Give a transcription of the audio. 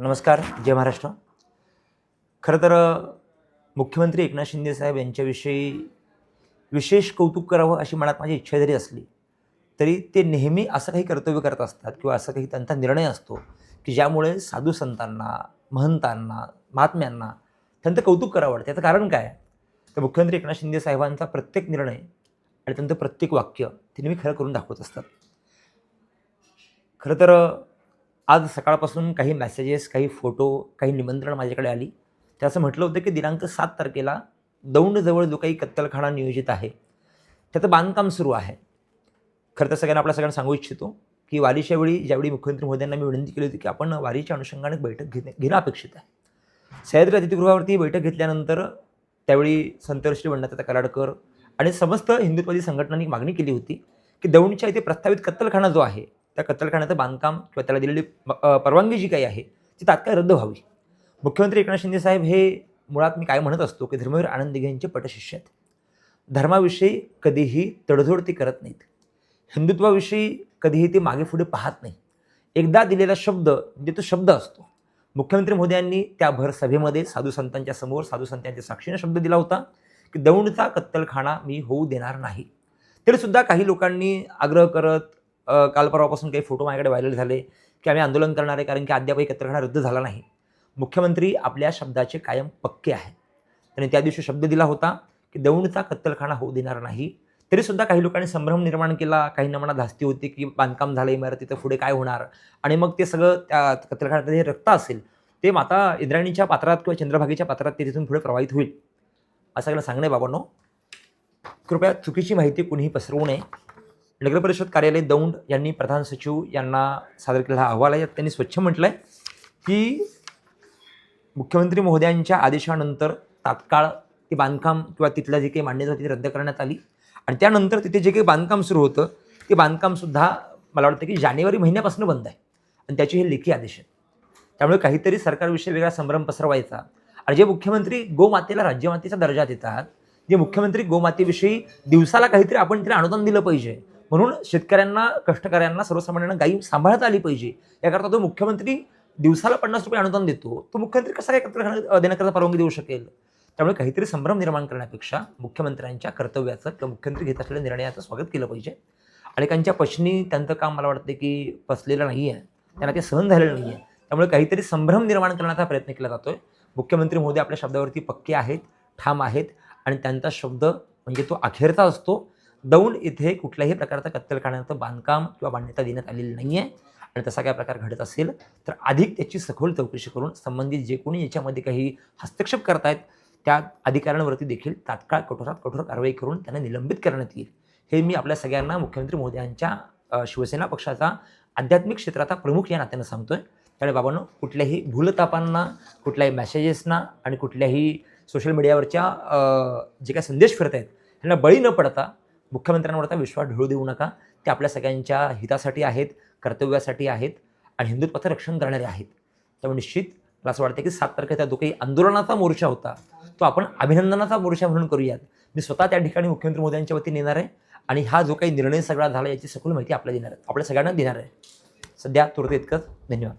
नमस्कार जय महाराष्ट्र. खरं तर मुख्यमंत्री एकनाथ शिंदे साहेब यांच्याविषयी विशेष कौतुक करावं अशी मनात माझी इच्छा जरी असली तरी ते नेहमी असं काही कर्तव्य करत असतात किंवा असं काही त्यांचा निर्णय असतो की ज्यामुळे साधू संतांना महंतांना महात्म्यांना त्यांचं कौतुक करावं वाटतं. त्याचं कारण काय? तर मुख्यमंत्री एकनाथ शिंदे साहेबांचा प्रत्येक निर्णय आणि त्यांचं प्रत्येक वाक्य ते नेहमी खरं करून दाखवत असतात. खरं तर आज सकाळपासून काही मॅसेजेस काही फोटो काही निमंत्रण माझ्याकडे आली. तर असं म्हटलं होतं की दिनांक सात तारखेला दौंडजवळ जो काही कत्तलखाना नियोजित आहे त्याचं बांधकाम सुरू आहे. खरं तर सगळ्यांना आपल्या सगळ्यांना सांगू इच्छितो की वारीच्या वेळी ज्यावेळी मुख्यमंत्री महोदयांना मी विनंती केली होती की आपण वारीच्या अनुषंगाने बैठक घेणे घेणं अपेक्षित आहे. सह्याद्री अतिथीगृहावरती बैठक घेतल्यानंतर त्यावेळी संतश्री बंडाचा कराडकर आणि समस्त हिंदुत्वादी संघटनांनी मागणी केली होती की दौंडच्या इथे प्रस्तावित कत्तलखाना जो आहे त्या कत्तलखान्याचं बांधकाम किंवा त्याला दिलेली परवानगी जी काही आहे ती तात्काळ रद्द व्हावी. मुख्यमंत्री एकनाथ शिंदे साहेब हे मुळात मी काय म्हणत असतो की धर्मवीर आनंद दिघे यांचे पटशिष्य आहेत. धर्माविषयी कधीही तडजोड ते करत नाहीत. हिंदुत्वाविषयी कधीही ते मागे पुढे पाहत नाही. एकदा दिलेला शब्द म्हणजे तो शब्द असतो. मुख्यमंत्री मोदयांनी त्या भर सभेमध्ये साधू संतांच्या समोर साधू संतांच्या साक्षीने शब्द दिला होता की दौंडचा कत्तलखाना मी होऊ देणार नाही. तरीसुद्धा काही लोकांनी आग्रह करत काल परवापासून काही फोटो माझ्याकडे व्हायरल झाले की आम्ही आंदोलन करणार आहे कारण की अद्यापही कत्तलखाना रद्द झाला नाही. मुख्यमंत्री आपल्या शब्दाचे कायम पक्के आहे. त्यांनी त्या दिवशी शब्द दिला होता की दौंडचा कत्तलखाना होऊ देणार नाही. तरीसुद्धा काही लोकांनी संभ्रम निर्माण केला काही मनात धास्ती होती की बांधकाम झालं इमारतीचं पुढे काय होणार? आणि मग ते सगळं त्या कत्तलखान्यात जे रक्त असेल ते माता इंद्राणीच्या पात्रात किंवा चंद्रभागेच्या पात्रात ते तिथून पुढे प्रवाहित होईल. असं सगळं सांगणे बाबांनो. कृपया चुकीची माहिती कुणीही पसरवू नये. नगरपरिषद कार्यालय दौंड यांनी प्रधान सचिव यांना सादर केलेला हा अहवाल आहे. यात त्यांनी स्वच्छ म्हटलं आहे की मुख्यमंत्री महोदयांच्या आदेशानंतर तात्काळ ते बांधकाम किंवा तिथल्या जे काही मान्यता तिथे ती रद्द करण्यात आली. आणि त्यानंतर तिथे जे काही बांधकाम सुरू होतं ते बांधकामसुद्धा मला वाटतं की जानेवारी महिन्यापासून बंद आहे. आणि त्याचे हे लेखी आदेश आहेत. त्यामुळे काहीतरी सरकारविषयी वेगळा संभ्रम पसरवायचा. आणि जे मुख्यमंत्री गोमातेला राज्यमातेचा दर्जा देतात जे मुख्यमंत्री गोमातेविषयी दिवसाला काहीतरी आपण तिला अनुदान दिलं पाहिजे म्हणून शेतकऱ्यांना कष्टकऱ्यांना सर्वसामान्यांना गायी सांभाळता आली पाहिजे. याकरता तो मुख्यमंत्री दिवसाला पन्नास रुपये अनुदान देतो. तो मुख्यमंत्री कसा काय कत्तलखाना देण्याकरता परवानगी देऊ शकेल? त्यामुळे काहीतरी संभ्रम निर्माण करण्यापेक्षा मुख्यमंत्र्यांच्या कर्तव्याचं किंवा मुख्यमंत्री घेत असलेल्या निर्णयाचं स्वागत केलं पाहिजे. अनेकांच्या पश्नी त्यांचं काम मला वाटतं की पसलेलं नाही आहे त्यांना ते सहन झालेलं नाही आहे त्यामुळे काहीतरी संभ्रम निर्माण करण्याचा प्रयत्न केला जातोय. मुख्यमंत्री मोदी आपल्या शब्दावरती पक्के आहेत ठाम आहेत आणि त्यांचा शब्द म्हणजे तो अखेरचा असतो. दौंड इथे कुठल्याही प्रकारचं कत्तलखान्याचं बांधकाम किंवा मान्यता देण्यात आलेली नाही आहे आणि तसा काय प्रकार घडत असेल तर अधिक त्याची सखोल चौकशी करून संबंधित जे कोणी याच्यामध्ये काही हस्तक्षेप करतायत त्या अधिकाऱ्यांवरती देखील तात्काळ कठोरात कठोर कारवाई करून त्यांना निलंबित करण्यात येईल. हे मी आपल्या सगळ्यांना मुख्यमंत्री मोदयांच्या शिवसेना पक्षाचा आध्यात्मिक क्षेत्राचा प्रमुख या नात्यानं आहे त्यामुळे बाबांनो कुठल्याही भूलतापांना कुठल्याही मेसेजेसना आणि कुठल्याही सोशल मीडियावरच्या जे काही संदेश फिरत आहेत त्यांना बळी न पडता मुख्यमंत्र्यांवरचा विश्वास ढळू देऊ नका. ते आपल्या सगळ्यांच्या हितासाठी आहेत कर्तव्यासाठी आहेत आणि हिंदुत्वाचं रक्षण करणारे आहेत. त्यामुळे निश्चित मला असं वाटतं की सात तारखेचा जो काही आंदोलनाचा मोर्चा होता तो आपण अभिनंदनाचा मोर्चा म्हणून करूयात. मी स्वतः त्या ठिकाणी मुख्यमंत्री मोदयांच्या वतीने येणार आहे आणि हा जो काही निर्णय सगळा झाला याची सखोल माहिती आपल्याला देणार आहे. आपल्या सगळ्यांना देणार आहे. सध्या तुरते इतकंच. धन्यवाद.